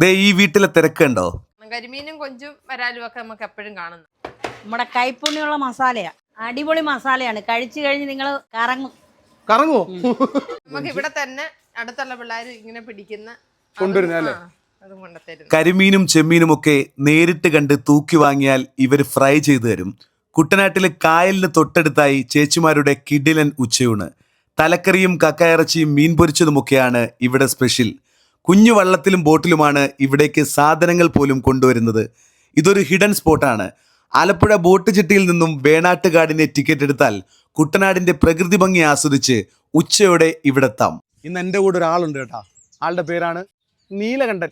ദേ ഈ വീട്ടിലെ തിരക്കുണ്ടോ കരിമീനും കൊഞ്ചും വരാലും ഒക്കെ നമുക്ക് എപ്പോഴും കാണുന്നു നമ്മുടെ കൈപ്പുണ്ണിയുള്ള മസാലയാ. അടിപൊളി മസാലയാണ്. കഴിച്ചു കഴിഞ്ഞ് നിങ്ങൾ കറങ്ങും. കറങ്ങുമോ നമുക്ക് ഇവിടെ തന്നെ അടുത്തുള്ള പിള്ളേർ ഇങ്ങനെ പിടിക്കുന്ന അല്ലേ? അതും കൊണ്ടുത്തരുന്നു. കരിമീനും ചെമ്മീനും ഒക്കെ നേരിട്ട് കണ്ട് തൂക്കി വാങ്ങിയാൽ ഇവർ ഫ്രൈ ചെയ്തു തരും. കുട്ടനാട്ടിലെ കായലിന് തൊട്ടടുത്തായി ചേച്ചിമാരുടെ കിടിലൻ ഉച്ചയൂണ്. തലക്കറിയും കക്കയിറച്ചിയും മീൻ പൊരിച്ചതുമൊക്കെയാണ് ഇവിടെ സ്പെഷ്യൽ. കുഞ്ഞു വള്ളത്തിലും ബോട്ടിലുമാണ് ഇവിടേക്ക് സാധനങ്ങൾ പോലും കൊണ്ടുവരുന്നത്. ഇതൊരു ഹിഡൻ സ്പോട്ടാണ് ആലപ്പുഴ ബോട്ട് ചിട്ടിയിൽ നിന്നും വേണാട്ടുകാടിനെ ടിക്കറ്റ് എടുത്താൽ കുട്ടനാടിന്റെ പ്രകൃതി ഭംഗി ആസ്വദിച്ച് ഉച്ചയോടെ ഇവിടെത്താം. ഇന്ന് എന്റെ കൂടെ ഒരാളുണ്ട് കേട്ടാ. ആളുടെ പേരാണ് നീലകണ്ഠൻ.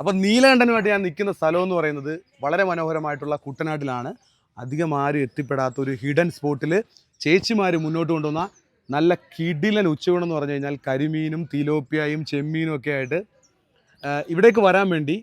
അപ്പം നീലകണ്ഠനുമായിട്ട് ഞാൻ നിൽക്കുന്ന സ്ഥലം എന്ന് പറയുന്നത് വളരെ മനോഹരമായിട്ടുള്ള കുട്ടനാട്ടിലാണ്. അധികം ആരും എത്തിപ്പെടാത്ത ഒരു ഹിഡൻ സ്പോട്ടിൽ ചേച്ചിമാർ മുന്നോട്ട് കൊണ്ടുവന്ന നല്ല കിടിലൻ ഉച്ചയൂണെന്ന് പറഞ്ഞു കഴിഞ്ഞാൽ കരിമീനും തിലോപ്പിയായും ചെമ്മീനും ഒക്കെ ആയിട്ട് ഇവിടേക്ക് വരാൻ വേണ്ടി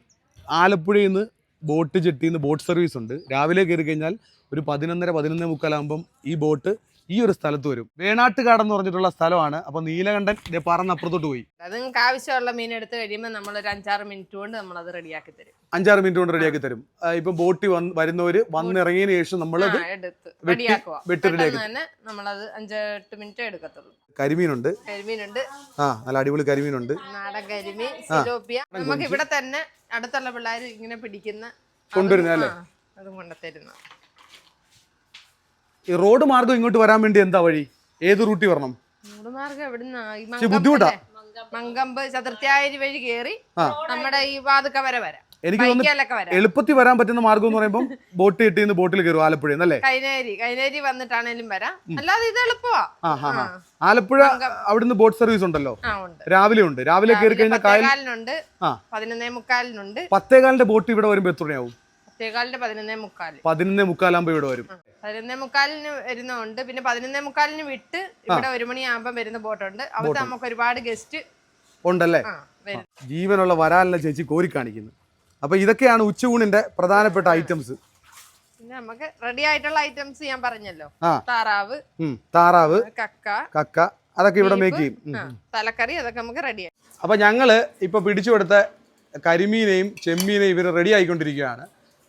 ആലപ്പുഴയിൽ നിന്ന് ബോട്ട് ജെട്ടിയിൽ നിന്ന് ബോട്ട് സർവീസ് ഉണ്ട്. രാവിലെ കയറി കഴിഞ്ഞാൽ ഒരു പതിനൊന്നര പതിനൊന്നേ മുക്കാലാകുമ്പം ഈ ബോട്ട് ഈ ഒരു സ്ഥലത്ത് വരും. വേണാട്ടുകാട് എന്ന് പറഞ്ഞിട്ടുള്ള സ്ഥലമാണ്. അപ്പൊ നീലകണ്ഠൻ ദേ പറന്ന് അപ്പുറത്തോട്ട് പോയി. അത് നിങ്ങൾക്ക് ആവശ്യമുള്ള മീൻ എടുത്ത് കഴിയുമ്പോൾ നമ്മൾ ഒരു അഞ്ചാറ് മിനിറ്റ് കൊണ്ട് നമ്മൾ അത് റെഡിയാക്കി തരും. അഞ്ചാറ് മിനിറ്റ് കൊണ്ട് റെഡിയാക്കി തരും. ഇപ്പൊ ബോട്ടിൽ വന്ന് വന്നിറങ്ങിയതിനു വന്നിറങ്ങിയതിന് ശേഷം നമ്മൾ വെട്ടി- റെഡിയാക്കി. തന്നെ നമ്മളത് അഞ്ചെട്ട് മിനിറ്റ് എടുക്കത്തുള്ളൂ. കരിമീനുണ്ട്. കരിമീനുണ്ട്. ആ നല്ല അടിപൊളി കരിമീനുണ്ട്. നാടൻ കരിമീൻ സിലോപ്പിയ. നമുക്ക് ഇവിടെ തന്നെ അടുത്തുള്ള പിള്ളേർ ഇങ്ങനെ പിടിക്കുന്ന കൊണ്ടുവരുന്ന അല്ലേ? അതും കൊണ്ടുത്തരുന്നു ഈ റോഡ് മാർഗം ഇങ്ങോട്ട് വരാൻ വേണ്ടി എന്താ വഴി? ഏത് റൂട്ടിൽ വരണം? മൂടുമാർഗം എവിടുന്നാ? ഈ ഇച്ചിരി ബുദ്ധിമുട്ടാ. മങ്കമ്പല്ലേ? മങ്കമ്പ് ചതുർത്ഥ്യായിരി വഴി കേറി നമ്മുടെ ഈ വാതുക്ക വരെ വരാം. എനിക്ക് തോന്നുന്നു ബൈക്കേലൊക്കെ വരാം. എളുപ്പത്തിൽ വരാൻ പറ്റുന്ന മാർഗം എന്ന് പറയുമ്പോൾ ബോട്ട് കിട്ടിന്ന് ബോട്ടിൽ കയറും ആലപ്പുഴയിൽ നിന്നല്ലേ കൈനേരി കൈനേരി വന്നിട്ടാണേലും വരാം. അല്ലാതെ ഇത് എളുപ്പമാ ആ ഹാ ഹാ. ആലപ്പുഴ അവിടുന്ന് ബോട്ട് സർവീസ് ഉണ്ടല്ലോ? ആ ഉണ്ട്. രാവിലെ ഉണ്ട്. രാവിലെ കയറി കഴിഞ്ഞാൽ കായൽ പത്തേകാലിനുണ്ട്. ആ. പതിനൊന്നേ മുക്കാലിനുണ്ട്. പത്തേകാലിന്റെ ബോട്ട് ഇവിടെ വരുമ്പോൾ എത്ര മണിയാവും പത്തേകാലിന്റെ പതിനൊന്നേ മുക്കാൽ. പതിനൊന്നേ മുക്കാലാകുമ്പോൾ ഇവിടെ വരും. പതിനൊന്നേ മുക്കാലിന് വരുന്നുണ്ട്. പിന്നെ പതിനൊന്നേ മുക്കാലിന് വിട്ട് ഇവിടെ ഒരു മണിയാകുമ്പോൾ വരുന്ന ബോട്ട് ഉണ്ട് അവിടെ നമുക്ക് ഒരുപാട് ഗസ്റ്റ് ഉണ്ടല്ലേ? ജീവനുള്ള വരാലിനെ ചേച്ചി കോരി കാണിക്കുന്നു. അപ്പൊ ഇതൊക്കെയാണ് ഉച്ചയൂണിന്റെ പ്രധാനപ്പെട്ട ഐറ്റംസ് പിന്നെ നമുക്ക് റെഡി ആയിട്ടുള്ള ഐറ്റംസ് ഞാൻ പറഞ്ഞല്ലോ. താറാവ് താറാവ് കക്ക കക്ക അതൊക്കെ ഇവിടെ മേക്ക് ചെയ്യും. തലക്കറി അതൊക്കെ നമുക്ക് റെഡിയായി അപ്പൊ ഞങ്ങൾ ഇപ്പൊ പിടിച്ചു കൊടുത്ത കരിമീനെയും ചെമ്മീനെയും ഇവർ റെഡി ആയിക്കൊണ്ടിരിക്കുകയാണ്.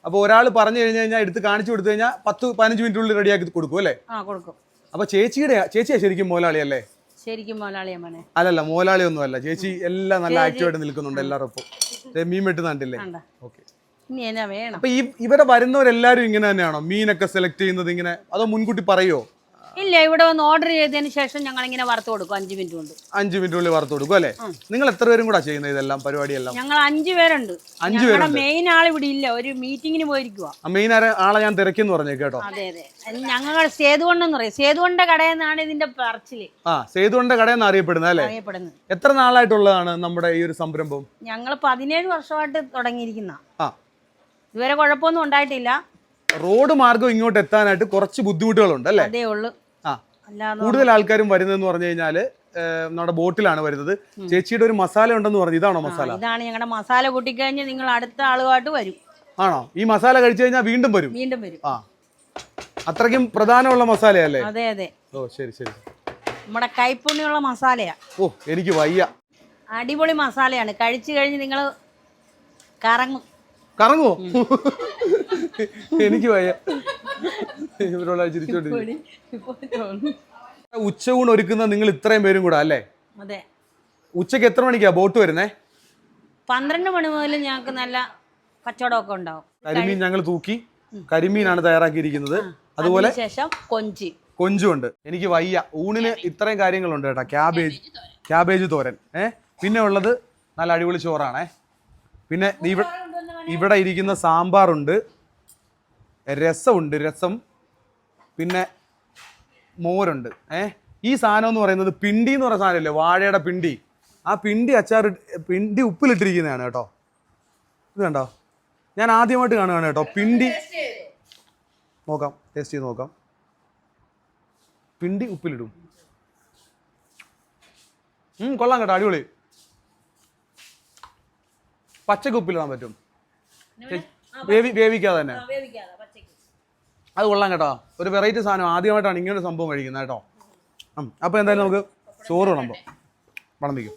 അപ്പോൾ ഒരാൾ പറഞ്ഞു കഴിഞ്ഞു കഴിഞ്ഞാൽ എടുത്ത് കാണിച്ചു കൊടുത്തു കഴിഞ്ഞാൽ പത്ത് പതിനഞ്ച് മിനിറ്റിനുള്ളിൽ റെഡിയാക്കി കൊടുക്കും അല്ലേ? ആ കൊടുക്കും. അപ്പൊ ചേച്ചിയുടെ ചേച്ചിയാ ശരിക്കും മോലാളി അല്ലേ? ശരിക്കും മോലാളിയ മോനെ അല്ലല്ല മോലാളി ഒന്നും അല്ല ചേച്ചി എല്ലാം നല്ല ആക്റ്റീവായിട്ട് നിൽക്കുന്നുണ്ട് എല്ലാവർക്കും മീൻ വെട്ടുന്നുണ്ടല്ലേ ഓക്കെ. അപ്പൊ ഇവരെ ഇവിടെ വരുന്നവരെല്ലാരും ഇങ്ങനെ തന്നെയാണോ? മീനൊക്കെ സെലക്ട് ചെയ്യുന്നത് ഇങ്ങനെ? അതോ മുൻകൂട്ടി പറയോ? ഇല്ല ഇവിടെ വന്ന് ഓർഡർ ചെയ്തതിന് ശേഷം ഞങ്ങൾ ഇങ്ങനെ വറുത്ത് കൊടുക്കും അഞ്ച് മിനിറ്റ് കൊണ്ട്. അഞ്ച് ഉള്ളിൽ വറുത്ത് കൊടുക്കും അല്ലേ? നിങ്ങൾ എത്ര പേരും കൂടെ ചെയ്യുന്നത് ഇതെല്ലാം പരിപാടിയെല്ലാം? ഞങ്ങൾ അഞ്ചു പേരുണ്ട്. അഞ്ചു പേര് മെയിൻ ആൾ ഇവിടെ ഇല്ല ഒരു മീറ്റിങ്ങിന് പോയിരിക്കുക മെയിൻ ആളെ ഞാൻ തിരക്കിന്ന് പറഞ്ഞു കേട്ടോ. അതെ അതെ. ഞങ്ങൾ സേതുകൊണ്ടെന്ന് പറയും. സേതുകൊണ്ട കടയിൽ നിന്നാണ് ഇതിന്റെ പറച്ചിൽ. ആ സേതുവിന്റെ കടയെന്ന് അറിയപ്പെടുന്നത് അല്ലേ? അറിയപ്പെടുന്നത്. എത്ര നാളായിട്ടുള്ളതാണ് നമ്മുടെ ഈ ഒരു സംരംഭം? ഞങ്ങൾ പതിനേഴ് വർഷമായിട്ട് തുടങ്ങിയിരിക്കുന്ന. ആ. ഇതുവരെ കുഴപ്പമൊന്നും ഉണ്ടായിട്ടില്ല. റോഡ് മാർഗം ഇങ്ങോട്ട് എത്താനായിട്ട് കുറച്ച് ബുദ്ധിമുട്ടുകളുണ്ട് അല്ലേ? അതേ ഉള്ളു. ആ കൂടുതൽ ആൾക്കാരും വരുന്നതെന്ന് പറഞ്ഞു കഴിഞ്ഞാൽ നമ്മുടെ ബോട്ടിലാണ് വരുന്നത്. ചേച്ചിയുടെ ഒരു മസാല ഉണ്ടെന്ന് പറഞ്ഞു. ഇതാണോ മസാല? ഇതാണ് ഞങ്ങളുടെ മസാല കൂട്ടിക്കഴിഞ്ഞ് നിങ്ങൾ അടുത്ത ആളുമായിട്ട് വരും. ആണോ? ഈ മസാല കഴിച്ചു കഴിഞ്ഞാൽ വീണ്ടും വരും? വീണ്ടും വരും. ആ. അത്രയ്ക്കും പ്രധാനമുള്ള മസാലയല്ലേ? അതെ അതെ. ഓ ശരി ശരി. നമ്മുടെ കൈപ്പുണ്ണിയുള്ള മസാലയാ. ഓ എനിക്ക് വയ്യ. അടിപൊളി മസാലയാണ്. കഴിച്ചു കഴിഞ്ഞ് നിങ്ങൾ കറങ്ങും. കറങ്ങുമോ എനിക്ക് വയ്യ. ഇവരോട് ചിരിച്ചോണ്ടിരിക്കും ഉച്ചയൂണ് ഒരുക്കുന്ന നിങ്ങൾ ഇത്രയും പേരും കൂടെ അല്ലേ? അതെ. ഉച്ചയ്ക്ക് എത്ര മണിക്കാ ബോട്ട് വരുന്നേ? പന്ത്രണ്ട് മണി മുതൽ ഞങ്ങൾക്ക് നല്ല കച്ചവടമൊക്കെ ഉണ്ടാവും. കരിമീൻ ഞങ്ങൾ തൂക്കി കരിമീനാണ് തയ്യാറാക്കിയിരിക്കുന്നത്. അതുപോലെ ശേഷം കൊഞ്ചി. കൊഞ്ചുണ്ട്. എനിക്ക് വയ്യ. ഊണിന് ഇത്രയും കാര്യങ്ങളുണ്ട് കേട്ടോ. ക്യാബേജ് ക്യാബേജ് തോരൻ. ഏ? പിന്നെ ഉള്ളത് നല്ല അടിപൊളി ചോറാണേ. പിന്നെ ഇവിടെ ഇരിക്കുന്ന സാമ്പാറുണ്ട്. രസമുണ്ട്. രസം പിന്നെ മോരുണ്ട്. ഏഹ് ഈ സാധനം എന്ന് പറയുന്നത് പിണ്ടി എന്ന് പറയുന്ന സാധനമില്ലേ വാഴയുടെ പിണ്ടി. ആ പിണ്ടി അച്ചാർ പിണ്ടി ഉപ്പിലിട്ടിരിക്കുന്നതാണ് കേട്ടോ. ഇത് കണ്ടോ? ഞാൻ ആദ്യമായിട്ട് കാണുകയാണ് കേട്ടോ. പിണ്ടി നോക്കാം. ടേസ്റ്റ് ചെയ്ത് നോക്കാം. പിണ്ടി ഉപ്പിലിടും. കൊള്ളാം കേട്ടോ. അടിപൊളി. പച്ചക്ക് ഉപ്പിലിടാൻ പറ്റും. വേവി വേവിക്കാതെ തന്നെ. അത് കൊള്ളാം കേട്ടോ. ഒരു വെറൈറ്റി സാധനം. ആദ്യമായിട്ടാണ് ഇങ്ങനെ ഒരു സംഭവം കഴിക്കുന്നത് കേട്ടോ. അപ്പൊ എന്തായാലും നമുക്ക് ചോറ് വിളമ്പോ വിളമ്പിക്കും.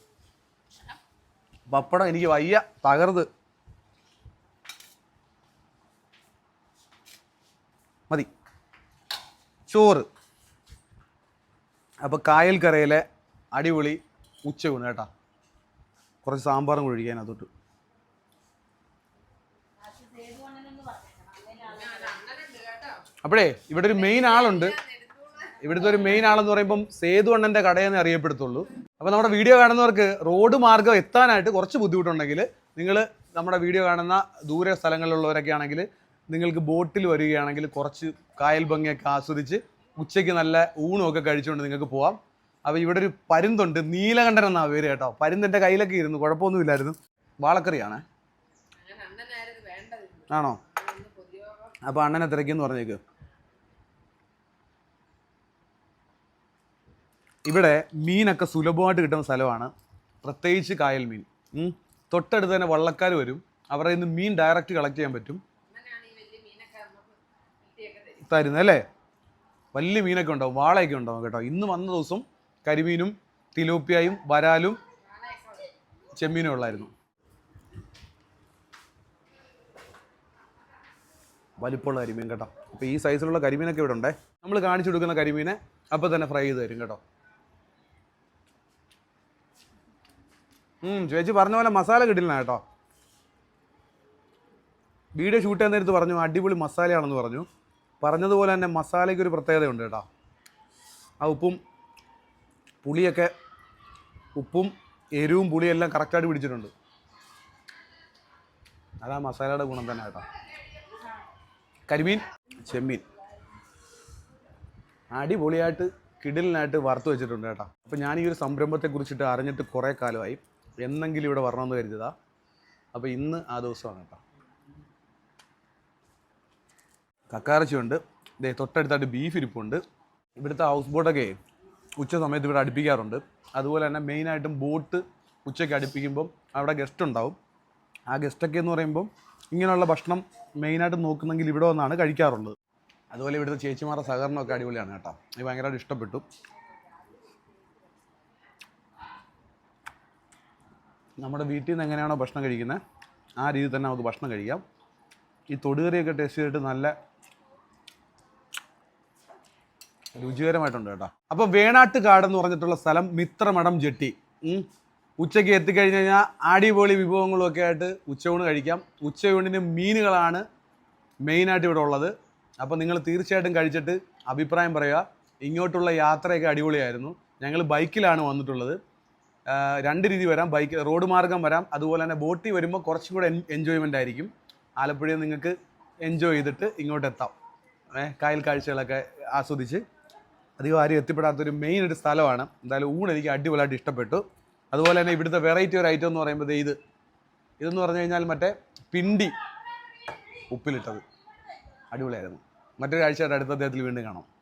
പപ്പടം എനിക്ക് വയ്യ. തകർത് മതി. ചോറ്. അപ്പോൾ കായൽക്കരയിലെ അടിപൊളി ഉച്ചയൂണ് കേട്ടാ. കുറച്ച് സാമ്പാറും കൂടി ഒഴിക്കാൻ അതോട്ട് അപ്പോഴേ ഇവിടെ ഒരു മെയിൻ ആളുണ്ട്. ഇവിടുത്തെ ഒരു മെയിൻ ആളെന്ന് പറയുമ്പം സേതു അണ്ണന്റെ കടയെന്ന് അറിയപ്പെടുത്തുള്ളൂ. അപ്പോൾ നമ്മുടെ വീഡിയോ കാണുന്നവർക്ക് റോഡ് മാർഗം എത്താനായിട്ട് കുറച്ച് ബുദ്ധിമുട്ടുണ്ടെങ്കിൽ നിങ്ങൾ നമ്മുടെ വീഡിയോ കാണുന്ന ദൂരെ സ്ഥലങ്ങളിലുള്ളവരൊക്കെ ആണെങ്കിൽ നിങ്ങൾക്ക് ബോട്ടിൽ വരികയാണെങ്കിൽ കുറച്ച് കായൽ ഭംഗിയൊക്കെ ആസ്വദിച്ച് ഉച്ചയ്ക്ക് നല്ല ഊണുമൊക്കെ കഴിച്ചുകൊണ്ട് നിങ്ങൾക്ക് പോവാം. അപ്പോൾ ഇവിടെ ഒരു പരുന്തുണ്ട്. നീലകണ്ഠൻ എന്നാ പേര് കേട്ടോ. പരുന്തിന്റെ കയ്യിലൊക്കെ ഇരുന്നു. കുഴപ്പമൊന്നുമില്ലായിരുന്നു. വാളക്കറിയാണ്? ആണോ? അപ്പോൾ അണ്ണനെ എത്രയ്ക്കെന്ന് പറഞ്ഞേക്ക്. ഇവിടെ മീനൊക്കെ സുലഭമായിട്ട് കിട്ടുന്ന സ്ഥലമാണ്. പ്രത്യേകിച്ച് കായൽ മീൻ. തൊട്ടടുത്ത് തന്നെ വള്ളക്കാർ വരും. അവരുടെ നിന്ന് മീൻ ഡയറക്റ്റ് കളക്ട് ചെയ്യാൻ പറ്റും. അങ്ങനെയാണ് വലിയ മീനൊക്കെ നമുക്ക് തരും തരുന്നത് അല്ലേ? വലിയ മീനൊക്കെ ഉണ്ടാവും. വാളയൊക്കെ ഉണ്ടാവും കേട്ടോ. ഇന്ന് വന്ന ദിവസം കരിമീനും തിലോപ്പിയായും വരാലും ചെമ്മീനും ഉള്ളായിരുന്നു. വലിപ്പമുള്ള കരിമീൻ കേട്ടോ. അപ്പോൾ ഈ സൈസിലുള്ള കരിമീനൊക്കെ ഇവിടെ ഉണ്ടേ. നമ്മൾ കാണിച്ചു കൊടുക്കുന്ന കരിമീനെ അപ്പോൾ തന്നെ ഫ്രൈ ചെയ്ത് തരും കേട്ടോ. ചേച്ചി പറഞ്ഞ പോലെ മസാല കിട്ടില്ല കേട്ടോ. വീഡിയോ ഷൂട്ട് ചെയ്യുന്ന നേരത്ത് പറഞ്ഞു അടിപൊളി മസാലയാണെന്ന് പറഞ്ഞു. പറഞ്ഞതുപോലെ തന്നെ മസാലയ്ക്ക് ഒരു പ്രത്യേകതയുണ്ട് കേട്ടോ. ആ ഉപ്പും പുളിയൊക്കെ ഉപ്പും എരിവും പുളിയെല്ലാം കറക്റ്റായിട്ട് പിടിച്ചിട്ടുണ്ട്. അതാ മസാലയുടെ ഗുണം തന്നെ കേട്ടോ. കരിമീൻ. ചെമ്മീൻ. അടിപൊളിയായിട്ട് കിടിലിനായിട്ട് വറുത്ത് വെച്ചിട്ടുണ്ട് കേട്ടോ. അപ്പോൾ ഞാൻ ഈ ഒരു സംരംഭത്തെ കുറിച്ചിട്ട് അറിഞ്ഞിട്ട് കുറേ കാലമായി. എന്നെങ്കിലും ഇവിടെ വരണമെന്ന് കരുതിയതാ. അപ്പോൾ ഇന്ന് ആ ദിവസമാണ് കേട്ടോ. കക്കാറച്ചിയുണ്ട്. ഇതേ തൊട്ടടുത്തായിട്ട് ബീഫ് ഇരിപ്പുണ്ട്. ഇവിടുത്തെ ഹൗസ് ബോട്ടൊക്കെ ഉച്ച സമയത്ത് ഇവിടെ അടുപ്പിക്കാറുണ്ട്. അതുപോലെ തന്നെ മെയിനായിട്ടും ബോട്ട് ഉച്ചയ്ക്ക് അടുപ്പിക്കുമ്പം അവിടെ ഗസ്റ്റ് ഉണ്ടാവും. ആ ഗസ്റ്റൊക്കെ എന്ന് പറയുമ്പം ഇങ്ങനെയുള്ള ഭക്ഷണം മെയിനായിട്ട് നോക്കുന്നെങ്കിൽ ഇവിടെ വന്നാണ് കഴിക്കാറുള്ളത്. അതുപോലെ ഇവിടുത്തെ ചേച്ചിമാരുടെ സഹകരണമൊക്കെ അടിപൊളിയാണ് കേട്ടോ. എനിക്ക് ഭയങ്കരമായിട്ട് ഇഷ്ടപ്പെട്ടു. നമ്മുടെ വീട്ടിൽ നിന്ന് എങ്ങനെയാണോ ഭക്ഷണം കഴിക്കുന്നത് ആ രീതിയിൽ തന്നെ നമുക്ക് ഭക്ഷണം കഴിക്കാം. ഈ തൊടുകറിയൊക്കെ ടേസ്റ്റ് ചെയ്തിട്ട് നല്ല രുചികരമായിട്ടുണ്ട് കേട്ടോ. അപ്പോൾ വേണാട്ട് എന്ന് പറഞ്ഞിട്ടുള്ള സ്ഥലം മിത്രമഠം ജെട്ടി. ഉച്ചയ്ക്ക് എത്തിക്കഴിഞ്ഞ് കഴിഞ്ഞാൽ അടിപൊളി വിഭവങ്ങളൊക്കെ ആയിട്ട് ഉച്ചയൂണ് കഴിക്കാം. ഉച്ചയൂണിന് മീനുകളാണ് മെയിനായിട്ട് ഇവിടെ ഉള്ളത്. അപ്പോൾ നിങ്ങൾ തീർച്ചയായിട്ടും കഴിച്ചിട്ട് അഭിപ്രായം പറയുക. ഇങ്ങോട്ടുള്ള യാത്രയൊക്കെ അടിപൊളിയായിരുന്നു. ഞങ്ങൾ ബൈക്കിലാണ് വന്നിട്ടുള്ളത്. രണ്ട് രീതി വരാം. ബൈക്ക് റോഡ് മാർഗം വരാം. അതുപോലെ തന്നെ ബോട്ടിൽ വരുമ്പോൾ കുറച്ചും കൂടെ എൻജോയ്മെന്റ് ആയിരിക്കും. ആലപ്പുഴയിൽ നിങ്ങൾക്ക് എൻജോയ് ചെയ്തിട്ട് ഇങ്ങോട്ട് എത്താം. കായൽ കാഴ്ചകളൊക്കെ ആസ്വദിച്ച്. അധികം ആരും എത്തിപ്പെടാത്തൊരു മെയിൻ ഒരു സ്ഥലമാണ്. എന്തായാലും ഊണ് എനിക്ക് അടിപൊളിയായിട്ട് ഇഷ്ടപ്പെട്ടു. അതുപോലെ തന്നെ ഇവിടുത്തെ വെറൈറ്റി ഒരു ഐറ്റം എന്ന് പറയുമ്പോൾ ഇത്. ഇതെന്ന് പറഞ്ഞു കഴിഞ്ഞാൽ മറ്റേ പിണ്ടി ഉപ്പിലിട്ടത്. അടിപൊളിയായിരുന്നു. മറ്റൊരു കാഴ്ചയായിട്ട് അടുത്ത അദ്ദേഹത്തിൽ വീണ്ടും കാണാം.